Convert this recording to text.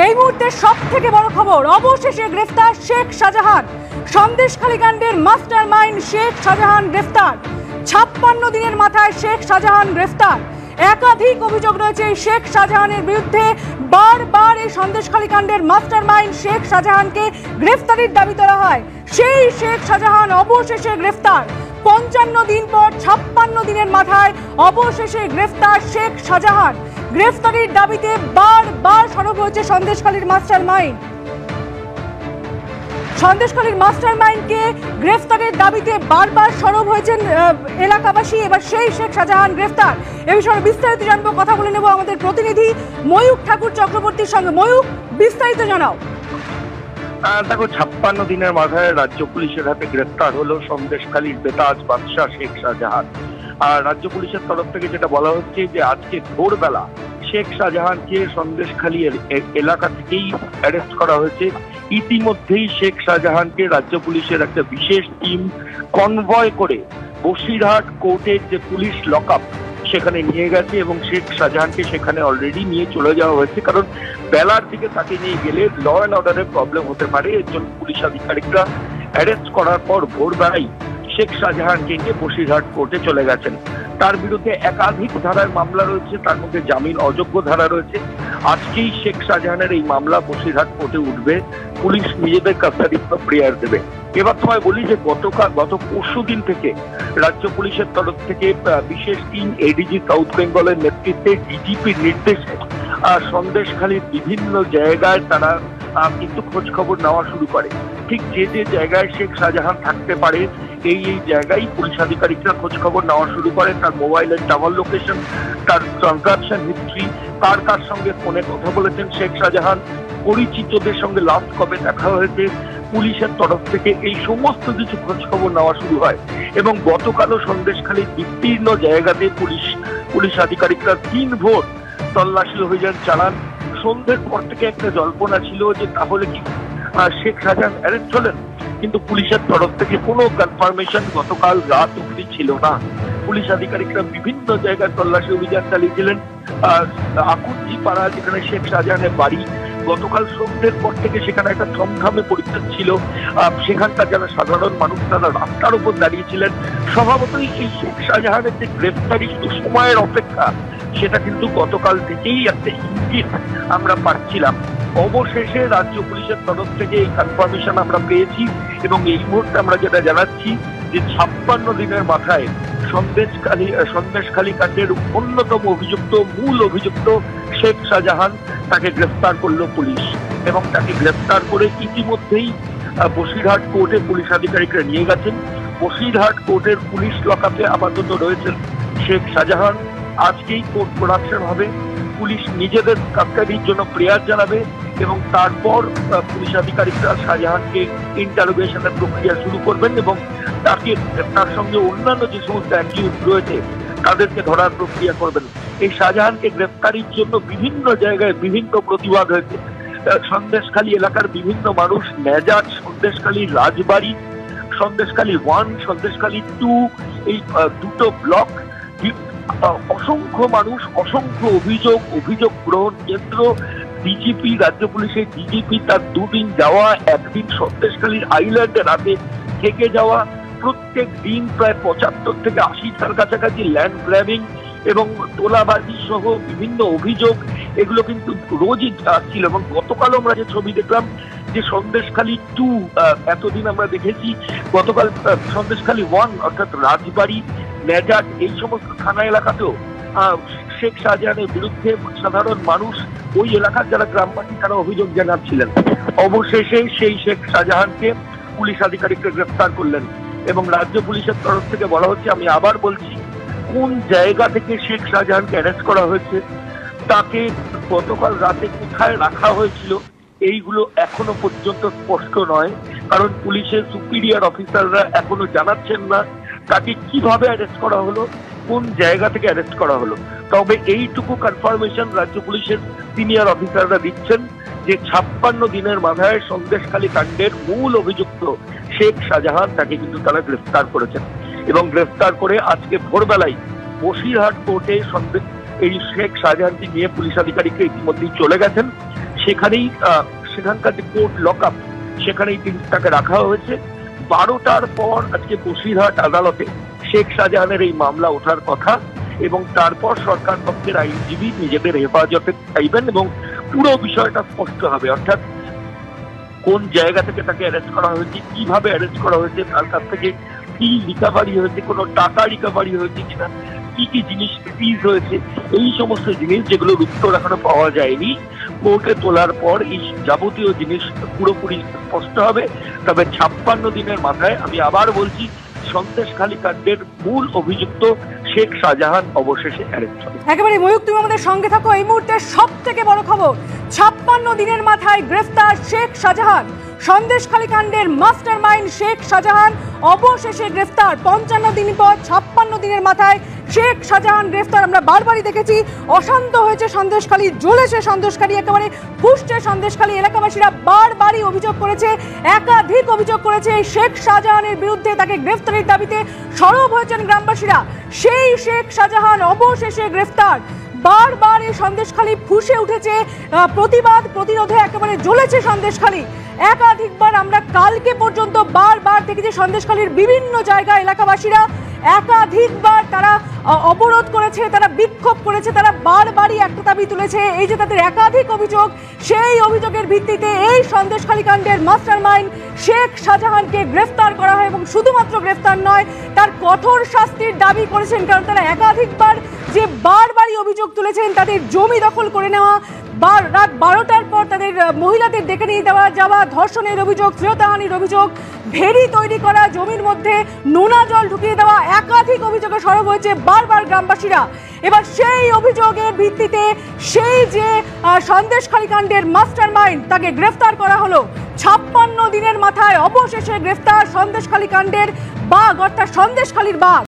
এই মুহূর্তে সব থেকে বড় খবর, অবশেষে গ্রেফতার শেখ শাহজাহান। সন্দেশখালী কাণ্ডের মাস্টার মাইন্ড শেখ শাহজাহান গ্রেফতার। ছাপ্পান্ন দিনের মাথায় শেখ শাহজাহান গ্রেফতার। একাধিক অভিযোগ রয়েছে এই শেখ শাহজাহানের বিরুদ্ধে। বারবার এই সন্দেশখালী কাণ্ডের মাস্টার মাইন্ড শেখ শাহজাহানকে গ্রেফতারির দাবি তোলা হয়। সেই শেখ শাহজাহান অবশেষে গ্রেফতার। পঞ্চান্ন দিন পর ছাপ্পান্ন দিনের মাথায় অবশেষে গ্রেফতার শেখ শাহজাহান। গ্রেফতারির দাবিতে বারবার সরব হয়েছে সন্দেশখালীর মাস্টার মাইন্ড সন্দেশখালীর মাস্টার মাইন্ডকে গ্রেফতারের দাবিতে বারবার সরব হয়েছেন এলাকাবাসী। এবার সেই শেখ শাহজাহান গ্রেফতার। এ বিষয়ে বিস্তারিত জানব, কথা বলে নেব আমাদের প্রতিনিধি ময়ূক ঠাকুর চক্রবর্তীর সঙ্গে। ময়ূক বিস্তারিত জানাও। দেখো, ছাপ্পান্ন দিনের মাথায় রাজ্য পুলিশের হাতে গ্রেফতার হলো সন্দেশখালীর বেতাজ বাদশাহ শেখ শাহজাহান। আর রাজ্য পুলিশের তরফ থেকে যেটা বলা হচ্ছে যে আজকে ভোরবেলা শেখ শাহজাহানকে সন্দেশখালী এলাকা থেকেই অ্যারেস্ট করা হয়েছে। ইতিমধ্যেই শেখ শাহজাহানকে রাজ্য পুলিশের একটা বিশেষ টিম কনভয় করে বসিরহাট কোর্টের যে পুলিশ লক সেখানে নিয়ে গেছে এবং শেখ শাহজাহানকে সেখানে অলরেডি নিয়ে চলে যাওয়া হয়েছে। কারণ বেলার দিকে তাকে নিয়ে গেলে ল অ্যান্ড অর্ডারের প্রবলেম হতে পারে। এর জন্য পুলিশ আধিকারিকরা অ্যারেস্ট করার পর ভোরবেলায় শেখ শাহজাহানকে নিয়ে বসিরহাট কোর্টে চলে গেছেন। তার বিরুদ্ধে একাধিক ধারার মামলা রয়েছে, তার মধ্যে জামিন, অযোগ্য ধারা রয়েছে। আজকেই শেখ শাহজাহানের এই মামলা বসিরহাট কোর্টে উঠবে। পুলিশ নিজেদের কাস্টাডি প্রেয়ার দেবে। এবার তোমায় বলি যে গতকাল, গত পরশু দিন থেকে রাজ্য পুলিশের তরফ থেকে বিশেষ টিম এডিজি সাউথ বেঙ্গলের নেতৃত্বে ডিজিপির নির্দেশে সন্দেশখালীর বিভিন্ন জায়গায় তারা কিন্তু খোঁজ খবর নেওয়া শুরু করে। ঠিক যে যে জায়গায় শেখ শাহজাহান থাকতে পারে এই এই জায়গায় পুলিশ আধিকারিকরা খোঁজ খবর নেওয়া শুরু করে তার মোবাইলের টাওয়ার লোকেশন তার ট্রানজাকশন হিস্ট্রি কার কার সঙ্গে ফোনে কথা বলেছেন শেখ শাহজাহান, পরিচিতদের সঙ্গে লাস্ট কবে দেখা হয়েছে, পুলিশের তরফ থেকে এই সমস্ত কিছু খোঁজখবর নেওয়া শুরু হয়। এবং গতকালও সন্দেশখালীর বিস্তীর্ণ জায়গাতে পুলিশ পুলিশ আধিকারিকরা তিন ভোর তল্লাশি অভিযান চালান। সন্ধ্যের পর থেকে একটা জল্পনা ছিল যে তাহলে কি শেখ শাহজাহান অ্যারেস্ট হলেন? কিন্তু পুলিশের তরফ থেকে কোনো কনফার্মেশন গতকাল রাত অবধি ছিল না। পুলিশ আধিকারিকরা বিভিন্ন জায়গায় তল্লাশি অভিযান চালিয়েছিলেন। আহ, আকুঞ্জি পাড়া যেখানে শেখ শাহজাহানের বাড়ি গতকাল সন্ধ্যের পর থেকে সেখানে একটা থমথমে পরিবেশ ছিল। সেখানকার যারা সাধারণ মানুষ তারা রাস্তার উপর দাঁড়িয়েছিলেন স্বভাবতই এই শেখ শাহজাহানের যে গ্রেফতারি শুধু সময়ের অপেক্ষা। সেটা কিন্তু গতকাল থেকেই একটা ইঙ্গিত আমরা পাচ্ছিলাম। অবশেষে রাজ্য পুলিশের তরফ থেকে এই কনফার্মেশন আমরা পেয়েছি এবং এই মুহূর্তে আমরা যেটা জানাচ্ছি যে ছাপ্পান্ন দিনের মাথায় সন্দেশখালী সন্দেশখালী কাণ্ডের অন্যতম অভিযুক্ত, মূল অভিযুক্ত শেখ শাহজাহান তাকে গ্রেফতার করল পুলিশ এবং তাকে গ্রেফতার করে ইতিমধ্যেই বসিরহাট কোর্টে পুলিশ আধিকারিকরা নিয়ে গেছেন। বসিরহাট কোর্টের পুলিশ লকাপে আপাতত রয়েছেন শেখ শাহজাহান। আজকেই কোর্ট প্রোডাকশন হবে। পুলিশ নিজেদের কাস্টাডির জন্য প্রেয়ার জানাবে এবং তারপর পুলিশ আধিকারিকরা শাহজাহানকে ইন্টারোগেশনের প্রক্রিয়া শুরু করবেন এবং তাকে, তার সঙ্গে অন্যান্য যে সমস্ত অ্যাকিউজ রয়েছে, তাদেরকে ধরার প্রক্রিয়া করবেন। এই শাহজাহানকে গ্রেফতারির জন্য বিভিন্ন জায়গায় বিভিন্ন প্রতিবাদ হয়েছে। সন্দেশখালী এলাকার বিভিন্ন মানুষ নেজাজ সন্দেশখালী রাজবাড়ি, সন্দেশখালী ওয়ান, সন্দেশখালী টু, এই দুটো ব্লক অসংখ্য মানুষ, অসংখ্য অভিযোগ অভিযোগ গ্রহণ কেন্দ্র ডিজিপি রাজ্য পুলিশের ডিজিপি তার দুদিন যাওয়া, একদিন সন্দেশখালীর আইল্যান্ডে রাতে থেকে যাওয়া, প্রত্যেক দিন প্রায় পঁচাত্তর থেকে আশিটার কাছাকাছি ল্যান্ড গ্র্যাবিং এবং তোলাবাজি সহ বিভিন্ন অভিযোগ, এগুলো কিন্তু রোজই আসছিল এবং গতকাল আমরা যে ছবি দেখলাম যে সন্দেশখালী টু এতদিন আমরা দেখেছি, গতকাল সন্দেশখালী ওয়ান অর্থাৎ রাজবাড়ি নেজাট এই সমস্ত থানা এলাকাতেও শেখ শাহজাহানের বিরুদ্ধে সাধারণ মানুষ ওই এলাকার যারা গ্রামবাসী, তারা অভিযোগ জানাচ্ছিলেন। অবশেষে সেই শেখ শাহজাহানকে পুলিশ আধিকারিককে গ্রেফতার করলেন এবং রাজ্য পুলিশের তরফ থেকে বলা হচ্ছে, আমি আবার বলছি, কোন জায়গা থেকে শেখ শাহজাহানকে অ্যারেস্ট করা হয়েছে, তাকে গতকাল রাতে কোথায় রাখা হয়েছিল, এইগুলো এখনও পর্যন্ত স্পষ্ট নয়, কারণ পুলিশের সুপিরিয়র অফিসাররা এখনও জানাচ্ছেন না। তাকে কীভাবে অ্যারেস্ট করা হলো, কোন জায়গা থেকে অ্যারেস্ট করা হলো? তবে এইটুকু কনফার্মেশন রাজ্য পুলিশের সিনিয়র অফিসাররা দিচ্ছেন যে ছাপ্পান্ন দিনের মাথায় সন্দেশখালী কাণ্ডের মূল অভিযুক্ত শেখ শাহজাহান তাকে কিন্তু তারা গ্রেফতার করেছেন। এবং গ্রেফতার করে আজকে ভোরবেলায় বসিরহাট কোর্টে সন্দেশ এই শেখ শাহজাহানকে নিয়ে পুলিশ আধিকারিকরা ইতিমধ্যেই চলে গেছেন। সেখানেই সেখানকার যে কোর্ট লক আপ সেখানেই তিনি তাকে রাখা হয়েছে। বারোটার পর আজকে বসিরহাট আদালতে শেখ শাহজাহানের এই মামলা ওঠার কথা এবং তারপর সরকার পক্ষের আইনজীবী নিজেদের হেফাজতে চাইবেন এবং পুরো বিষয়টা স্পষ্ট হবে। অর্থাৎ কোন জায়গা থেকে তাকে অ্যারেস্ট করা হয়েছে, কীভাবে অ্যারেস্ট করা হয়েছে, তার কাছ থেকে কি রিকাভারি হয়েছে, কোনো টাকা রিকাভারি হয়েছে কিনা কি কি জিনিস সিজ হয়েছে এই সমস্ত জিনিস যেগুলোর উত্তর এখনও পাওয়া যায়নি কোর্টে তোলার পর এই যাবতীয় জিনিস পুরোপুরি স্পষ্ট হবে। তবে ছাপ্পান্ন দিনের মাথায় আমি আবার বলছি কাণ্ডের মূল অভিযুক্ত শেখ শাহজাহান অবশেষে একেবারে ময়ূক তুমি আমাদের সঙ্গে থাকো। এই মুহূর্তে সব থেকে বড় খবর, ছাপ্পান্ন দিনের মাথায় গ্রেফতার শেখ শাহজাহান। সন্দেশখালী কাণ্ডের মাস্টার মাইন্ড শেখ শাহজাহান অবশেষে গ্রেফতার। পঞ্চান্ন দিন পর ছাপ্পান্ন দিনের মাথায় শেখ শাহজাহান গ্রেফতার, আমরা বারবারই দেখেছি। অশান্ত হয়েছে সন্দেশখালী, জ্বলেছে সন্দেশখালী, একেবারে ফুসছে সন্দেশখালী এলাকাবাসীরা বারবারই অভিযোগ করেছে, একাধিক অভিযোগ করেছে শেখ শাহজাহানের বিরুদ্ধে তাকে গ্রেফতারের দাবিতে সরব হয়েছেন গ্রামবাসীরা। সেই শেখ শাহজাহান অবশেষে গ্রেফতার। বারবার এই সন্দেশখালী ফুসে উঠেছে প্রতিবাদ, প্রতিরোধে একেবারে জ্বলেছে সন্দেশখালী। একাধিকবার আমরা কালকে পর্যন্ত বারবার দেখেছি সন্দেশখালীর বিভিন্ন জায়গায় এলাকাবাসীরা একাধিকবার তারা অবরোধ করেছে, তারা বিক্ষোভ করেছে, তারা বারবারই একটা দাবি তুলেছে, এই যে তাদের একাধিক অভিযোগ, সেই অভিযোগের ভিত্তিতে এই সন্দেশখালী কাণ্ডের মাস্টার মাইন্ড শেখ শাহজাহানকে গ্রেফতার করা হয় এবং শুধুমাত্র গ্রেফতার নয়, তার কঠোর শাস্তির দাবি করেছেন, কারণ তারা একাধিকবার যে বারবারই অভিযোগ তুলেছেন তাদের জমি দখল করে নেওয়া, বার রাত বারোটার পর তাদের মহিলাদের ডেকে নিয়ে দেওয়া, যাওয়া, ধর্ষণের অভিযোগ শ্রেয়তাহানির অভিযোগ, ভেরি তৈরি করা, জমির মধ্যে নোনা জল ঢুকিয়ে দেওয়া, একাধিক অভিযোগে সরব হয়েছে বারবার গ্রামবাসীরা। এবার সেই অভিযোগের ভিত্তিতে সেই যে সন্দেশখালী কাণ্ডের মাস্টার মাইন্ড তাকে গ্রেফতার করা হলো। ছাপ্পান্ন দিনের মাথায় অবশেষে গ্রেফতার সন্দেশখালী কাণ্ডের বাঘ, অর্থাৎ সন্দেশখালীর বাঘ।